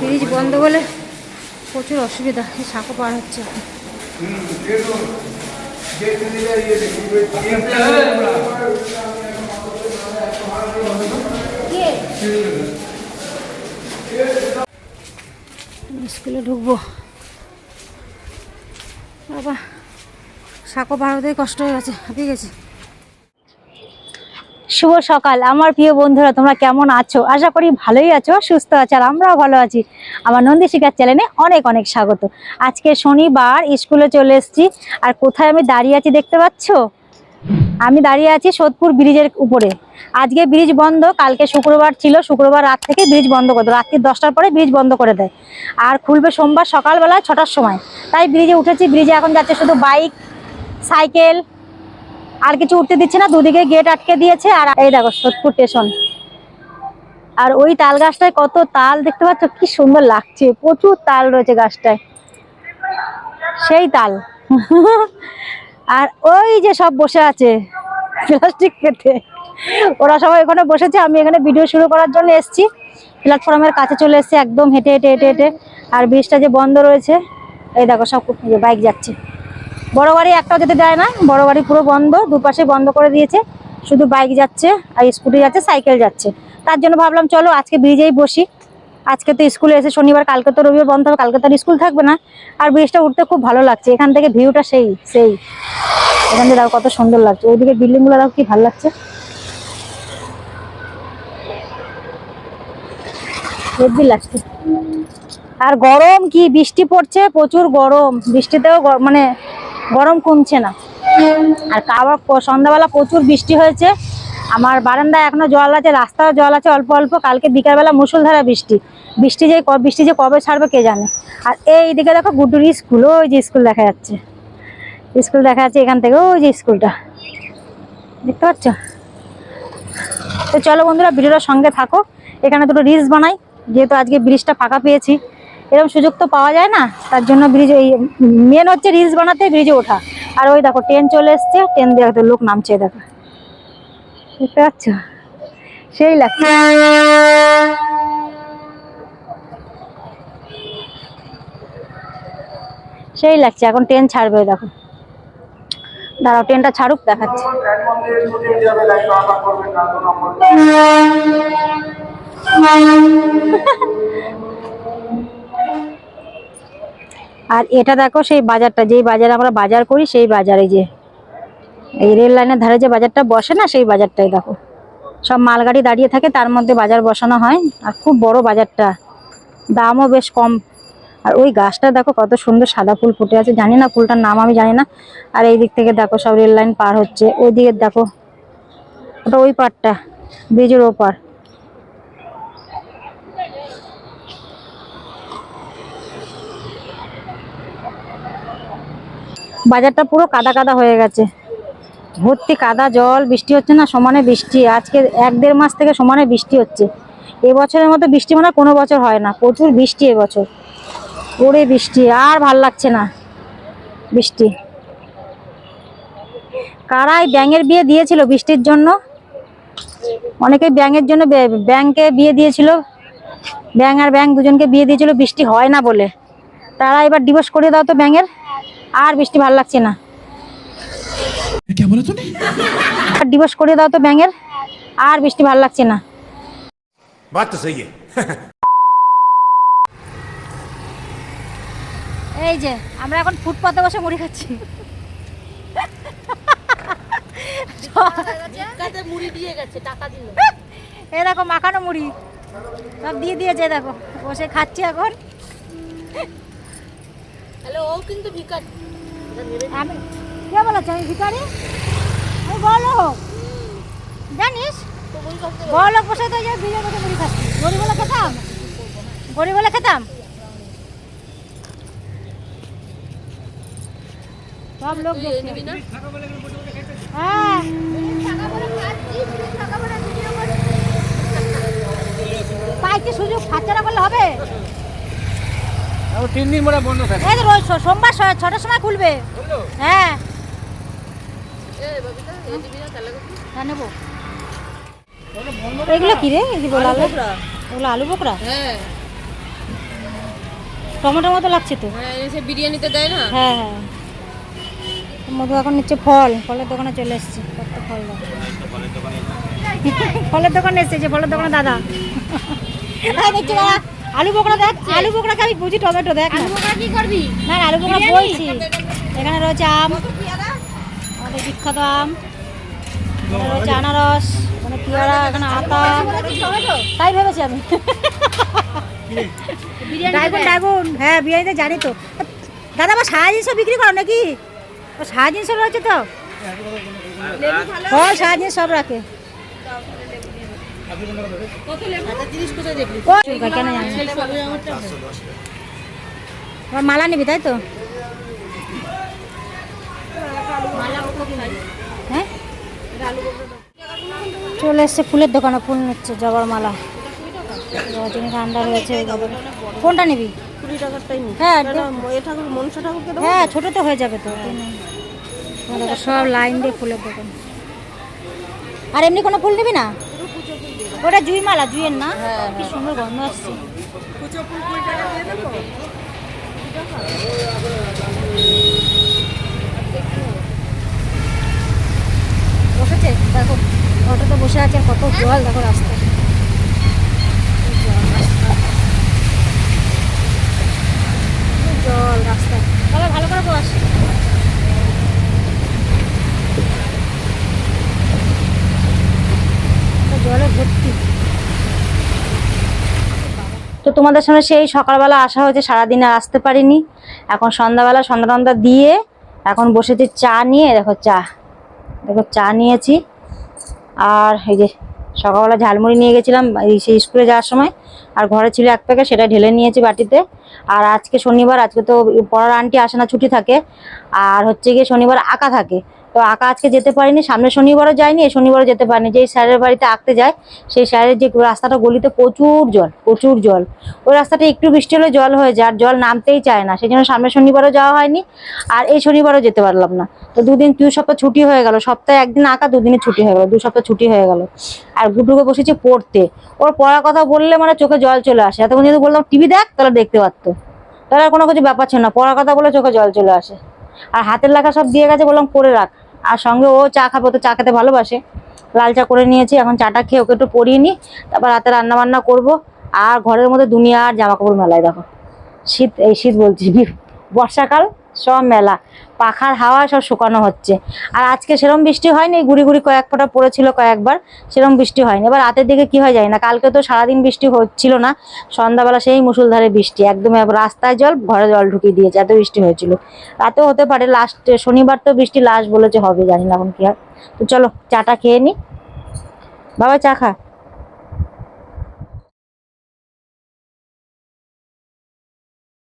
Bridge বন্ধ বলে প্রচুর অসুবিধা সাঁকো পার হচ্ছে। স্কুলে ঢুকবো। বাবা, সাঁকো পার হতেই কষ্ট হয়ে গেছে, হাঁপিয়ে গেছে। শুভ সকাল। আমার প্রিয় বন্ধুরা, তোমরা কেমন আছো? আশা করি ভালোই আছো, সুস্থ আছো, আর আমরাও ভালো আছি। আমার নন্দী শিকার চ্যানেলে অনেক অনেক স্বাগত। আজকে শনিবার, স্কুলে চলে এসেছি। আর কোথায় আমি দাঁড়িয়ে আছি দেখতে পাচ্ছ? আমি দাঁড়িয়ে আছি সোদপুর ব্রিজের উপরে। আজকে ব্রিজ বন্ধ, কালকে শুক্রবার ছিল, শুক্রবার রাত থেকে ব্রিজ বন্ধ করে দেয়। রাত্রি দশটার পরে ব্রিজ বন্ধ করে দেয়। আর খুলবে সোমবার সকালবেলা ছটার সময়। তাই ব্রিজে উঠেছি, ব্রিজে এখন যাচ্ছে শুধু বাইক, সাইকেল আর কিছু উঠতে দিচ্ছে না, দুদিকে গেট আটকে দিয়েছে আর এই দেখো সোদপুর স্টেশন আর ওই তাল গাছটায় কত তাল দেখতে পাচ্ছ, কি সুন্দর লাগছে, প্রচুর তাল রয়েছে গাছটায়। সেই তাল। আর ওই যে সব বসে আছে প্লাস্টিক খেতে। ওরা সবাই ওখানে বসেছে, আমি এখানে ভিডিও শুরু করার জন্য এসেছি। প্ল্যাটফর্মের কাছে চলে এসেছি, একদম হেঁটে হেঁটে হেঁটে হেঁটে। আর ব্রিজটা যে বন্ধ রয়েছে, এই দেখো সব বাইক যাচ্ছে। বড় গাড়ি একটাও যেতে দেয় না, বড় গাড়ি পুরো বন্ধ, দুপাশে বন্ধ করে দিয়েছে, শুধু বাইক যাচ্ছে আর স্কুটি যাচ্ছে, সাইকেল যাচ্ছে। তার জন্য ভাবলাম চলো আজকে ব্রিজেই বসি। আজকে তো স্কুলে এসে শনিবার, কালকে তো রবিবার বন্ধ হবে, কালকে তো স্কুল থাকবে না। আর ব্রিজটা উঠতে খুব ভালো লাগছে, এখান থেকে ভিউটা সেই সেই। এখান থেকে দেখো কত সুন্দর লাগছে। ওইদিকে বিল্ডিংগুলো দেখো কি ভালো লাগছে। লাগছে। আর গরম কি, বৃষ্টি পড়ছে? প্রচুর গরম। বৃষ্টিতেও মানে গরম কমছে না। আর আবার সন্ধ্যাবেলা প্রচুর বৃষ্টি হয়েছে। আমার বারান্দায় এখনও জল আছে, রাস্তায় জল আছে, অল্প অল্প। কালকে বিকালবেলা মুসুলধারা বৃষ্টি। বৃষ্টি যে বৃষ্টি যে কবে ছাড়বে কে জানে। আর এই দিকে দেখো গুড্ডুর স্কুল, ওই যে স্কুল দেখা যাচ্ছে। স্কুল দেখা যাচ্ছে এখান থেকে, ওই যে স্কুলটা। দেখতে পাচ্ছ? তো চলো বন্ধুরা ভিডিওটার সঙ্গে থাকো। এখানে দুটো রিলস বানাই। যেহেতু আজকে ব্রিজটা ফাঁকা পেয়েছি এরকম সুযোগ তো পাওয়া যায় না তার জন্য ব্রিজ এই মেন হচ্ছে রিলস বানাতে ব্রিজে ওঠা। আর ওই দেখো ট্রেন চলে এসছে ট্রেন দেখো লোক নামছে দেখো। দেখতে পাচ্ছ? সেই লাগছে। সেই লাগছে এখন ট্রেন ছাড়বে ওই দেখো। দাঁড়াও ট্রেনটা ছাড়ুক দেখাচ্ছে। আর এটা দেখো সেই বাজারটা, যেই বাজারে আমরা বাজার করি সেই বাজারে যে, এই রেল লাইনের ধারে যে বাজারটা বসে না সেই বাজারটাই দেখো। সব মালগাড়ি দাঁড়িয়ে থাকে, তার মধ্যে বাজার বসানো হয়। আর খুব বড় বাজারটা, দামও বেশ কম। আর ওই গাছটা দেখো কত সুন্দর সাদা ফুল ফুটে আছে, জানি না ফুলটার নাম আমি জানি না। আর এই দিক থেকে দেখো সব রেল লাইন পার হচ্ছে, ওই দিকে দেখো, ওটা ওই পারটা ব্রিজের ওপার। বাজারটা পুরো কাদা কাদা হয়ে গেছে। ভর্তি কাদা, জল, বৃষ্টি হচ্ছে না, সমানে বৃষ্টি। আজকে এক দেড় মাস থেকে সমানে বৃষ্টি হচ্ছে। এবছরের মতো বৃষ্টি মানে কোনো বছর হয় না, প্রচুর বৃষ্টি এবছর। ওরে বৃষ্টি, আর ভালো লাগছে না বৃষ্টি। কারাই ব্যাঙের বিয়ে দিয়েছিল বৃষ্টির জন্য? অনেকে ব্যাঙের জন্য ব্যাংকে বিয়ে দিয়েছিল। ব্যাং আর ব্যাং দুজনকে বিয়ে দিয়েছিল, বৃষ্টি হয় না বলে। তারা এবার ডিভোর্স করে দাও তো ব্যাঙের। আর বৃষ্টি ভালো লাগছে না। ডিভোর্স করে দাও তো ব্যাঙের আর বৃষ্টি ভালো লাগছে না। এই যে আমরা এখন ফুটপাতে বসে মুড়ি খাচ্ছি। দিয়ে দেখো মাখানো মুড়ি। সব দিয়ে দিয়েছে দেখো। বসে খাচ্ছি এখন। হ্যালো ও কিন্তু ভিকার আমি কে বলেছে? আমি ভিকারি আমি বলো জানিস? বলো বসে তো যে ভিড়ে বসে মুড়ি খাচ্ছি। গরিব বলে খেতাম? গরিব বলে খেতাম? সব লোক দেখছে। হ্যাঁ পাইতে সুযোগ হাতছাড়া করলে হবে তিন দিন মনে বন্ধ থাকে। এই রোজ সোমবার ছটার সময় খুলবে। হ্যাঁ। হ্যাঁ নেব। এগুলো কি রে? এগুলো লাল? ওগুলো আলু বোকরা? হ্যাঁ। টমেটোর মতো লাগছে তো। হ্যাঁ বিরিয়ানিতে দেয় না? হ্যাঁ হ্যাঁ। মধু এখন নিচ্ছে ফল। ফলের দোকানে চলে এসেছি। কত ফল। ফলের দোকানে এসেছে ফলের দোকানে দাদা। দেখছি বাবা, আলু বোকরা দেখ আলু বোকরাকে আমি বুঝি টমেটো দেখ না। তোমরা কি করবি? না আলু বোকরা বলছি। এখানে রয়েছে আম আমাদের বিখ্যাত আম রয়েছে আনারস মানে পেয়ারা এখানে আতা। তাই ভেবেছি আমি। ড্রাগন ড্রাগন হ্যাঁ বিরিয়ানিতে জানি তো। দাদা আবার সারা জিনিসও বিক্রি করো নাকি? ও সারা জিনিসও রয়েছে তো? ফল সারা জিনিস সব রাখে জিনিস কোথায় দেখলি ও চুলকা কেন জানি না। আবার মালা নিবি, তাই তো? হ্যাঁ? চলে এসছে ফুলের দোকানে, ফুল নিচ্ছে জবার মালা। ঠান্ডা এই কোনটা নিবি? হ্যাঁ হ্যাঁ ছোট তো হয়ে যাবে তো সব লাইন দিয়ে ফুলের দোকান। আর এমনি কোনো ফুল নিবি না? ওটা জুই মালা জুইয়ের না? কি সুন্দর গন্ধ আসছে। বসেছে? দেখো অটোতে বসে আছে কত জল দেখো রাস্তায় কি জল রাস্তায় তবে ভালো করে বস তো জলে ভর্তি তো তোমাদের সামনে সেই সকালবেলা আসা হয়েছে, সারাদিনে আসতে পারিনি। এখন সন্ধ্যাবেলা সন্ধ্যা টন্ধা দিয়ে এখন বসেছি চা নিয়ে, দেখো চা। দেখো চা নিয়েছি। আর এই যে সকালবেলা ঝালমুড়ি নিয়ে গেছিলাম সেই স্কুলে যাওয়ার সময়। আর ঘরে ছিল এক প্যাকেট, সেটা ঢেলে নিয়েছি বাটিতে। আর আজকে শনিবার, আজকে তো পড়ার আন্টি আসে না, ছুটি থাকে। আর হচ্ছে গিয়ে শনিবার আঁকা থাকে। তো আঁকা আজকে যেতে পারিনি, সামনে শনিবারও যায়নি এই শনিবারও যেতে পারিনি। যেই স্যারের বাড়িতে আঁকতে যায় সেই স্যারের যে রাস্তাটা গলিতে প্রচুর জল প্রচুর জল। ওই রাস্তাটা একটু বৃষ্টি হলে জল হয়ে যায়, আর জল নামতেই চায় না। সেই জন্য সামনে শনিবারও যাওয়া হয়নি, আর এই শনিবারও যেতে পারলাম না। তো দুদিন দু সপ্তাহ ছুটি হয়ে গেল, সপ্তাহে একদিন আঁকা, দুদিনে ছুটি হয়ে গেল, দু সপ্তাহ ছুটি হয়ে গেল। আর গুড্ডুকে বসেছি পড়তে। ওর পড়ার কথা বললে মানে চোখে জল চলে আসে। এতক্ষণ যদি বললাম টিভি দেখ, তাহলে দেখতে পারতো। তাহলে আর কোনো কিছু ব্যাপার ছিল না। পড়ার কথা বলে চোখে জল চলে আসে। আর হাতের লেখা সব দিয়ে গেছে বললাম করে রাখ। আর সঙ্গে ও চা খাব তো চা খেতে ভালোবাসে। লাল চা করে নিয়েছি, এখন চাটা খেয়ে ওকে একটু পরিয়ে নিই, তারপর রাতে রান্না বান্না করব। আর ঘরের মধ্যে দুনিয়ার জামা কাপড় মেলায় দেখো। শীত, এই শীত বলছি, বর্ষাকাল সব মেলা। পাখার হাওয়া সব শুকানো হচ্ছে। আর আজকে সেরম বৃষ্টি হয়নি, গুড়ি গুড়ি কয়েক ফোঁটা পড়েছিল কয়েকবার, সেরম বৃষ্টি হয়নি। এবার রাতের দিকে কি হয় যায় না কালকে তো সারাদিন বৃষ্টি হচ্ছিল না, সন্ধ্যাবেলা সেই মুসুলধারে বৃষ্টি, একদম রাস্তায় জল, ঘরে জল ঢুকিয়ে দিয়েছে, এত বৃষ্টি হয়েছিল। রাতেও হতে পারে লাস্ট শনিবার তো বৃষ্টি লাস্ট বলেছে, হবে জানি না এখন কি হয়। তো চলো, চাটা খেয়ে নি। বাবা, চা খা।